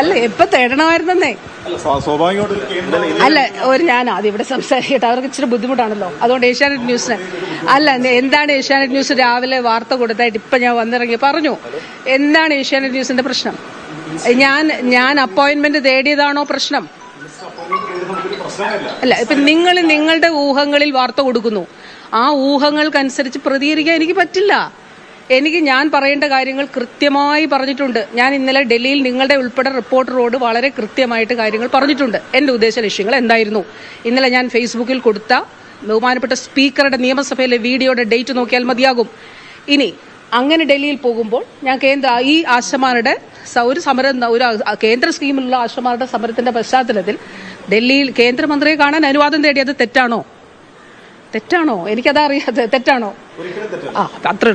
അല്ല എപ്പൊ തേടണമായിരുന്നേ അല്ല ഒരു ഞാൻ ആദ്യം ഇവിടെ സംസാരിക്കട്ടെ. അവർക്ക് ഇച്ചിരി ബുദ്ധിമുട്ടാണല്ലോ. അതുകൊണ്ട് ഏഷ്യാനെറ്റ് ന്യൂസിന് അല്ല എന്താണ് ഏഷ്യാനെറ്റ് ന്യൂസ് രാവിലെ വാർത്ത കൊടുത്തായിട്ട് ഇപ്പൊ ഞാൻ വന്നിറങ്ങി? പറഞ്ഞു. എന്താണ് ഏഷ്യാനെറ്റ് ന്യൂസിന്റെ പ്രശ്നം? ഞാൻ ഞാൻ അപ്പോയിന്റ്മെന്റ് തേടിയതാണോ പ്രശ്നം? അല്ല ഇപ്പൊ നിങ്ങൾ നിങ്ങളുടെ ഊഹങ്ങളിൽ വാർത്ത കൊടുക്കുന്നു. ആ ഊഹങ്ങൾക്കനുസരിച്ച് പ്രതികരിക്കാൻ എനിക്ക് പറ്റില്ല. എനിക്ക് ഞാൻ പറയേണ്ട കാര്യങ്ങൾ കൃത്യമായി പറഞ്ഞിട്ടുണ്ട്. ഞാൻ ഇന്നലെ ഡൽഹിയിൽ നിങ്ങളുടെ ഉൾപ്പെടെ റിപ്പോർട്ടറോട് വളരെ കൃത്യമായിട്ട് കാര്യങ്ങൾ പറഞ്ഞിട്ടുണ്ട്. എന്റെ ഉദ്ദേശ ലക്ഷ്യങ്ങൾ എന്തായിരുന്നു? ഇന്നലെ ഞാൻ ഫേസ്ബുക്കിൽ കൊടുത്ത ബഹുമാനപ്പെട്ട സ്പീക്കറുടെ നിയമസഭയിലെ വീഡിയോയുടെ ഡേറ്റ് നോക്കിയാൽ മതിയാകും. ഇനി അങ്ങനെ ഡൽഹിയിൽ പോകുമ്പോൾ ഞാൻ കേന്ദ്ര ഈ ആശമാരുടെ ഒരു സമരം ഒരു കേന്ദ്ര സ്കീമിലുള്ള ആശമാരുടെ സമരത്തിന്റെ പശ്ചാത്തലത്തിൽ ഡൽഹിയിൽ കേന്ദ്രമന്ത്രിയെ കാണാൻ അനുവാദം തേടിയത് തെറ്റാണോ? തെറ്റാണോ? എനിക്കതാ അറിയാതെ തെറ്റാണോ? അത്രേ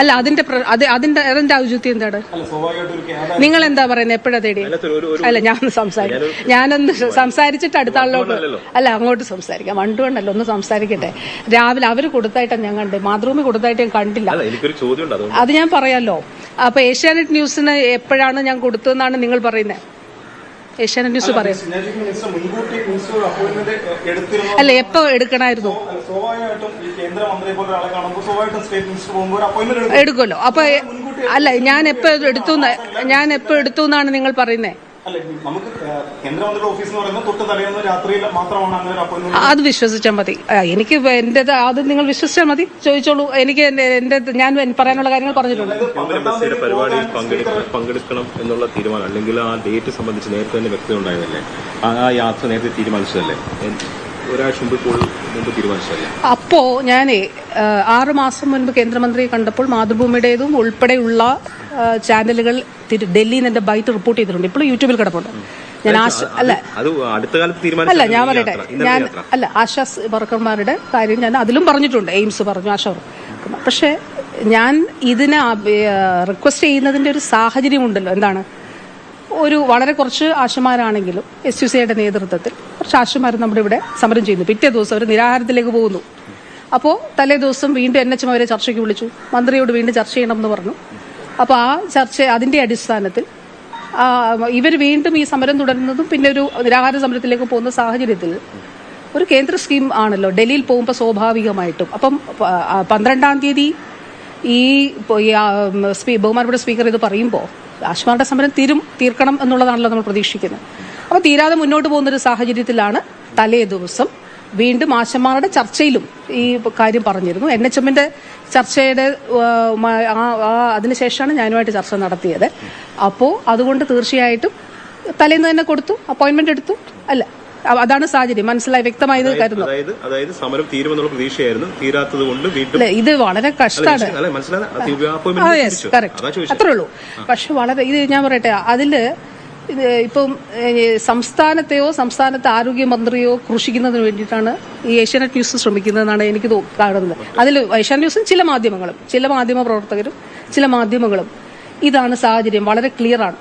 അല്ല അതിന്റെ അതിന്റെ അതിന്റെ ഔചിത്യം എന്താണ്? നിങ്ങൾ എന്താ പറയുന്നത് എപ്പോഴാ തേടി? അല്ല ഞാൻ സംസാരിക്കും. ഞാനൊന്ന് സംസാരിച്ചിട്ട് അടുത്ത ആളിലോട്ട് അല്ല അങ്ങോട്ട് സംസാരിക്കാം. വണ്ടു കൊണ്ടല്ലോ ഒന്ന് സംസാരിക്കട്ടെ. രാവിലെ അവർ കൊടുത്തായിട്ടാണ് ഞാൻ കണ്ടത്. മാതൃഭൂമി കൊടുത്തായിട്ട് ഞാൻ കണ്ടില്ല. അല്ല എനിക്കൊരു ചോദ്യം അത് ഞാൻ പറയാലോ. അപ്പൊ ഏഷ്യാനെറ്റ് ന്യൂസിന് എപ്പോഴാണ് ഞാൻ കൊടുത്തതെന്നാണ് നിങ്ങൾ പറയുന്നത് ഏഷ്യാനെറ്റ് ന്യൂസ് പറയും. അല്ല എപ്പോ എടുക്കണായിരുന്നു? എടുക്കുമല്ലോ. അപ്പൊ അല്ല ഞാൻ എപ്പോ എടുത്തു ഞാൻ എപ്പോ എടുത്തു എന്നാണ് നിങ്ങൾ പറയുന്നത് അത് വിശ്വസിച്ചാൽ മതി. എനിക്ക് എന്റെ അത് നിങ്ങൾ വിശ്വസിച്ചാൽ മതി. ചോദിച്ചോളൂ. എനിക്ക് എന്റെ ഞാൻ പറയാനുള്ള കാര്യങ്ങൾ പറഞ്ഞിട്ടുണ്ട്. പരിപാടിയിൽ പങ്കെടുക്കണം എന്നുള്ള തീരുമാനം അല്ലെങ്കിൽ ആ ഡേറ്റ് സംബന്ധിച്ച് നേരത്തെ തന്നെ വ്യക്തത ഉണ്ടായതല്ലേ ആ ആ യാത്ര നേരത്തെ തീരുമാനിച്ചതല്ലേ? ഒരാഴ്ച മുമ്പ് അപ്പോ ഞാൻ ആറു മാസം മുൻപ് കേന്ദ്രമന്ത്രിയെ കണ്ടപ്പോൾ മാതൃഭൂമിയുടേതും ഉൾപ്പെടെയുള്ള ചാനലുകൾ ഡൽഹിയിൽ നിന്ന് എന്റെ ബൈറ്റ് റിപ്പോർട്ട് ചെയ്തിട്ടുണ്ട്. ഇപ്പോൾ യൂട്യൂബിൽ കിടപ്പുണ്ട്. ഞാൻ ആശ അല്ല. അത് അടുത്ത കാലത്ത് അല്ല ഞാൻ പറയട്ടെ. ഞാൻ അല്ല ആശാസ് വർക്കർമാരുടെ കാര്യം ഞാൻ അതിലും പറഞ്ഞിട്ടുണ്ട്. എയിംസ് പറഞ്ഞു ആശാ പക്ഷെ പക്ഷേ ഞാൻ ഇതിന് റിക്വസ്റ്റ് ചെയ്യുന്നതിന്റെ ഒരു സാഹചര്യം ഉണ്ടല്ലോ എന്താണ്? ഒരു വളരെ കുറച്ച് ആശുമാരാണെങ്കിലും എസ് യു സിയുടെ നേതൃത്വത്തിൽ കുറച്ച് ആശുമാർ നമ്മുടെ ഇവിടെ സമരം ചെയ്യുന്നു. പിറ്റേ ദിവസം അവർ നിരാഹാരത്തിലേക്ക് പോകുന്നു. അപ്പോൾ തലേ ദിവസം വീണ്ടും എൻ എച്ച് അവരെ ചർച്ചയ്ക്ക് വിളിച്ചു. മന്ത്രിയോട് വീണ്ടും ചർച്ച ചെയ്യണമെന്ന് പറഞ്ഞു. അപ്പോൾ ആ ചർച്ച അതിന്റെ അടിസ്ഥാനത്തിൽ ഇവർ വീണ്ടും ഈ സമരം തുടരുന്നതും പിന്നെ ഒരു നിരാഹാര സമരത്തിലേക്ക് പോകുന്ന സാഹചര്യത്തിൽ ഒരു കേന്ദ്ര സ്കീം ആണല്ലോ. ഡൽഹിയിൽ പോകുമ്പോൾ സ്വാഭാവികമായിട്ടും. അപ്പം പന്ത്രണ്ടാം തീയതി ഈ ബഹുമാനപ്പെട്ട സ്പീക്കർ ഇത് പറയുമ്പോൾ ആശ്മാരുടെ സമരം തീരും തീർക്കണം എന്നുള്ളതാണല്ലോ നമ്മൾ പ്രതീക്ഷിക്കുന്നത്. അപ്പോൾ തീരാതെ മുന്നോട്ട് പോകുന്ന ഒരു സാഹചര്യത്തിലാണ് തലേ ദിവസം വീണ്ടും ആശമാരുടെ ചർച്ചയിലും ഈ കാര്യം പറഞ്ഞിരുന്നു. എൻ എച്ച് എമ്മിന്റെ ചർച്ചയുടെ അതിനുശേഷമാണ് ഞാനുമായിട്ട് ചർച്ച നടത്തിയത്. അപ്പോൾ അതുകൊണ്ട് തീർച്ചയായിട്ടും തലേന്ന് തന്നെ കൊടുത്തു അപ്പോയിന്റ്മെന്റ് എടുത്തു അല്ല അതാണ് സാഹചര്യം. മനസ്സിലായി? വ്യക്തമായത് കരുതുന്നു. അതായത് അതായത് സമരം തീരുമെന്നുള്ള പ്രതീക്ഷയായിരുന്നു. തീരാത്തത് കൊണ്ട് വീണ്ടും ഇത് വളരെ കഷ്ടമാണ്. അത്രേ ഉള്ളൂ. പക്ഷെ വളരെ ഇത് ഞാൻ പറയട്ടെ അതിൽ ഇപ്പം സംസ്ഥാനത്തെയോ സംസ്ഥാനത്തെ ആരോഗ്യമന്ത്രിയോ ക്രൂശിക്കുന്നതിന് വേണ്ടിയിട്ടാണ് ഈ ഏഷ്യാനെറ്റ് ന്യൂസ് ശ്രമിക്കുന്നതെന്നാണ് എനിക്ക് കാണുന്നത്. അതിൽ ഏഷ്യാനെറ്റ് ന്യൂസും ചില മാധ്യമങ്ങളും ചില മാധ്യമ പ്രവർത്തകരും ചില മാധ്യമങ്ങളും ഇതാണ് സാഹചര്യം. വളരെ ക്ലിയറാണ്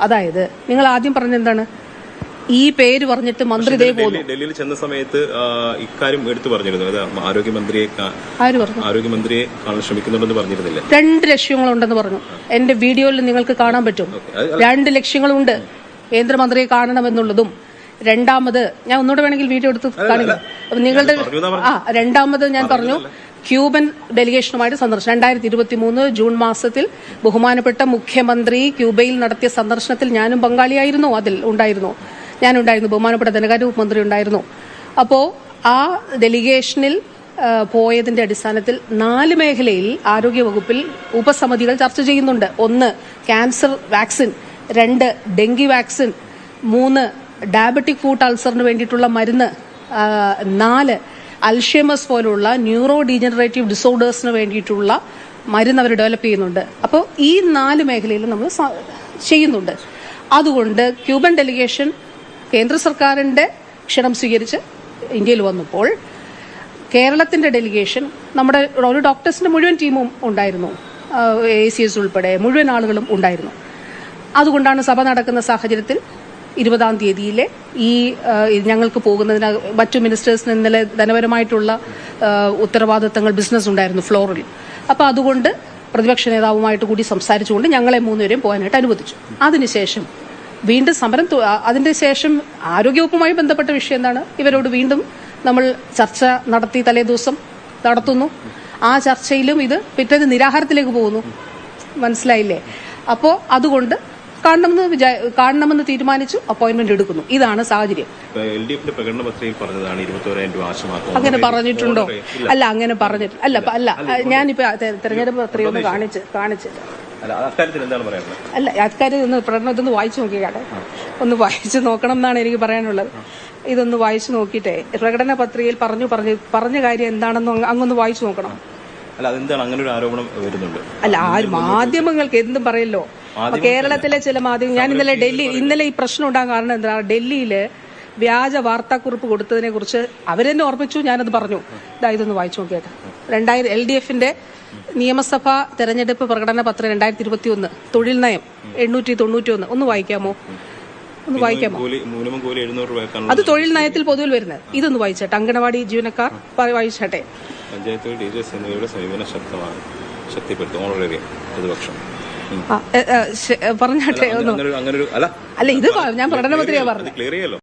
അതായത് നിങ്ങൾ ആദ്യം പറഞ്ഞ എന്താണ്? ഈ പേര് പറഞ്ഞിട്ട് മന്ത്രി ഇതേ പോകുന്നു. ഡൽഹിയിൽ ചെന്ന സമയത്ത് ഇക്കാര്യം എടുത്തു പറഞ്ഞിരുന്നു. ആരോഗ്യമന്ത്രിയെ ആര് പറഞ്ഞു? ആരോഗ്യമന്ത്രിയെ കാണാൻ ശ്രമിക്കുന്നുണ്ടെന്ന് പറഞ്ഞിരുന്നില്ല? രണ്ട് ലക്ഷ്യങ്ങളുണ്ടെന്ന് പറഞ്ഞു. എന്റെ വീഡിയോയിൽ നിങ്ങൾക്ക് കാണാൻ പറ്റും. രണ്ട് ലക്ഷ്യങ്ങളുണ്ട്. കേന്ദ്രമന്ത്രിയെ കാണണമെന്നുള്ളതും. രണ്ടാമത് ഞാൻ ഒന്നുകൂടെ വേണമെങ്കിൽ വീഡിയോ എടുത്ത് കാണിക്കാം. നിങ്ങളുടെ ആ രണ്ടാമത് ഞാൻ പറഞ്ഞു ക്യൂബൻ ഡെലിഗേഷനുമായിട്ട് സന്ദർശനം. രണ്ടായിരത്തി ഇരുപത്തി മൂന്ന് ജൂൺ മാസത്തിൽ ബഹുമാനപ്പെട്ട മുഖ്യമന്ത്രി ക്യൂബയിൽ നടത്തിയ സന്ദർശനത്തിൽ ഞാനും പങ്കാളിയായിരുന്നു. അതിൽ ഉണ്ടായിരുന്നു. ഞാനുണ്ടായിരുന്നു ബഹുമാനപ്പെട്ട ധനകാര്യ മന്ത്രി ഉണ്ടായിരുന്നു. അപ്പോൾ ആ ഡെലിഗേഷനിൽ പോയതിന്റെ അടിസ്ഥാനത്തിൽ നാല് മേഖലയിൽ ആരോഗ്യ വകുപ്പിൽ ഉപസമിതികൾ ചർച്ച ചെയ്യുന്നുണ്ട്. ഒന്ന് ക്യാൻസർ വാക്സിൻ രണ്ട് ഡെങ്കി വാക്സിൻ മൂന്ന് ഡയബറ്റിക് ഫൂട്ട് അൾസറിന് വേണ്ടിയിട്ടുള്ള മരുന്ന് നാല് അൽഷേമസ് പോലുള്ള ന്യൂറോ ഡീജനറേറ്റീവ് ഡിസോർഡേഴ്സിന് വേണ്ടിയിട്ടുള്ള മരുന്ന് അവർ ഡെവലപ്പ് ചെയ്യുന്നുണ്ട്. അപ്പോൾ ഈ നാല് മേഖലയിൽ നമ്മൾ ചെയ്യുന്നുണ്ട്. അതുകൊണ്ട് ക്യൂബൻ ഡെലിഗേഷൻ കേന്ദ്ര സർക്കാരിന്റെ ക്ഷണം സ്വീകരിച്ച് ഇന്ത്യയിൽ വന്നപ്പോൾ കേരളത്തിന്റെ ഡെലിഗേഷൻ നമ്മുടെ ഒരു ഡോക്ടേഴ്സിന്റെ മുഴുവൻ ടീമും ഉണ്ടായിരുന്നു. എ സി എസ് ഉൾപ്പെടെ മുഴുവൻ ആളുകളും ഉണ്ടായിരുന്നു. അതുകൊണ്ടാണ് സഭ നടക്കുന്ന സാഹചര്യത്തിൽ ഇരുപതാം തീയതിയിലെ ഈ ഞങ്ങൾക്ക് പോകുന്നതിന് മറ്റു മിനിസ്റ്റേഴ്സിന് ഇന്നലെ ധനപരമായിട്ടുള്ള ഉത്തരവാദിത്തങ്ങൾ ബിസിനസ് ഉണ്ടായിരുന്നു ഫ്ലോറിൽ. അപ്പോൾ അതുകൊണ്ട് പ്രതിപക്ഷ നേതാവുമായിട്ട് കൂടി സംസാരിച്ചുകൊണ്ട് ഞങ്ങളെ മൂന്നുപേരെയും പോകാനായിട്ട് അനുവദിച്ചു. അതിനുശേഷം വീണ്ടും സമരം അതിന്റെ ശേഷം ആരോഗ്യവകുപ്പുമായി ബന്ധപ്പെട്ട വിഷയം എന്താണ്? ഇവരോട് വീണ്ടും നമ്മൾ ചർച്ച നടത്തി തലേ ദിവസം നടത്തുന്നു. ആ ചർച്ചയിലും ഇത് പിറ്റേന്ന് നിരാഹാരത്തിലേക്ക് പോകുന്നു. മനസ്സിലായില്ലേ? അപ്പോ അതുകൊണ്ട് കാണണമെന്ന് വിചാ കാണണമെന്ന് തീരുമാനിച്ചു അപ്പോയിന്റ്മെന്റ് എടുക്കുന്നു. ഇതാണ് സാഹചര്യം. അങ്ങനെ പറഞ്ഞിട്ടുണ്ടോ? അല്ല അങ്ങനെ പറഞ്ഞിട്ടില്ല അല്ല അല്ല ഞാനിപ്പോ തെരഞ്ഞെടുപ്പ് പത്രിക ഒന്ന് കാണിച്ച് കാണിച്ചില്ല അല്ല അക്കാര്യത്തിൽ ഒന്ന് പ്രകടനം ഇതൊന്ന് വായിച്ചു നോക്കിയാട്ടെ ഒന്ന് വായിച്ചു നോക്കണം എന്നാണ് എനിക്ക് പറയാനുള്ളത്. ഇതൊന്ന് വായിച്ചു നോക്കിയിട്ടേ പ്രകടന പത്രികയിൽ പറഞ്ഞു പറഞ്ഞു പറഞ്ഞ കാര്യം എന്താണെന്ന് അങ്ങ് അങ്ങൊന്ന് വായിച്ചു നോക്കണം. അല്ല അതെന്താണ്? അങ്ങനെ ഒരു ആരോപണം വരുന്നുണ്ട്. അല്ല ആ മാധ്യമങ്ങൾക്ക് എന്തും പറയല്ലോ. കേരളത്തിലെ ചില മാധ്യമങ്ങൾ ഞാൻ ഇന്നലെ ഡൽഹി ഇന്നലെ ഈ പ്രശ്നം ഉണ്ടാകാൻ കാരണം എന്താ ഡൽഹിയിൽ വ്യാജ വാർത്താക്കുറിപ്പ് കൊടുത്തതിനെ കുറിച്ച് അവരെന്നെ ഓർമ്മിച്ചു ഞാനത് പറഞ്ഞു. ഇതാ ഇതൊന്ന് വായിച്ചു നോക്കിയിട്ട് രണ്ടായിരം എൽ ഡി എഫിന്റെ നിയമസഭാ തെരഞ്ഞെടുപ്പ് പ്രകടന പത്രം രണ്ടായിരത്തി ഇരുപത്തി ഒന്ന് തൊഴിൽ നയം എണ്ണൂറ്റി തൊണ്ണൂറ്റി ഒന്ന് ഒന്ന് വായിക്കാമോ? ഒന്ന് വായിക്കാമോ അത് തൊഴിൽ നയത്തിൽ പൊതുവിൽ വരുന്നത്. ഇതൊന്ന് വായിച്ചേട്ടെ. അങ്കണവാടി ജീവനക്കാർ വായിച്ചാട്ടെ വായിച്ചേട്ടെ. പഞ്ചായത്ത് ടീച്ചേഴ്സ് എന്നിവയുടെ സമീപനം ശക്തമാണ് ശക്തിപ്പെടുത്തും. ഓൾറെഡി പ്രതിപക്ഷം പറഞ്ഞാട്ടെ അല്ല ഇത് ഞാൻ പറഞ്ഞത്. പറഞ്ഞു ക്ലിയർ ചെയ്യല്ലോ.